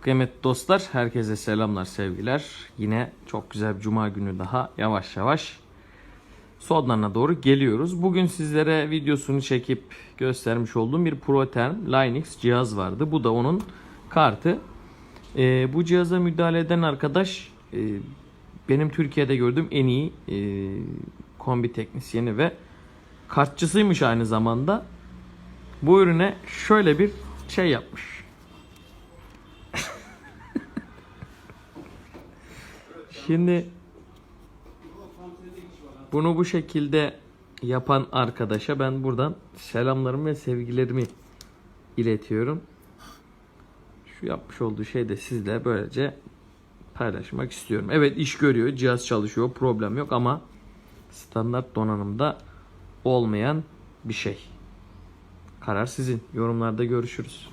Kıymetli dostlar, herkese selamlar, sevgiler. Yine çok güzel bir cuma günü daha yavaş yavaş sonlarına doğru geliyoruz. Bugün sizlere videosunu çekip göstermiş olduğum bir ProTerm Linux cihaz vardı. Bu da onun kartı. Ee, bu cihaza müdahale eden arkadaş e, benim Türkiye'de gördüğüm en iyi e, kombi teknisyeni ve kartçısıymış aynı zamanda. Bu ürüne şöyle bir şey yapmış. Şimdi bunu bu şekilde yapan arkadaşa ben buradan selamlarımı ve sevgilerimi iletiyorum. Şu yapmış olduğu şey de sizle böylece paylaşmak istiyorum. Evet iş görüyor, cihaz çalışıyor, problem yok ama standart donanımda olmayan bir şey. Karar sizin. Yorumlarda görüşürüz.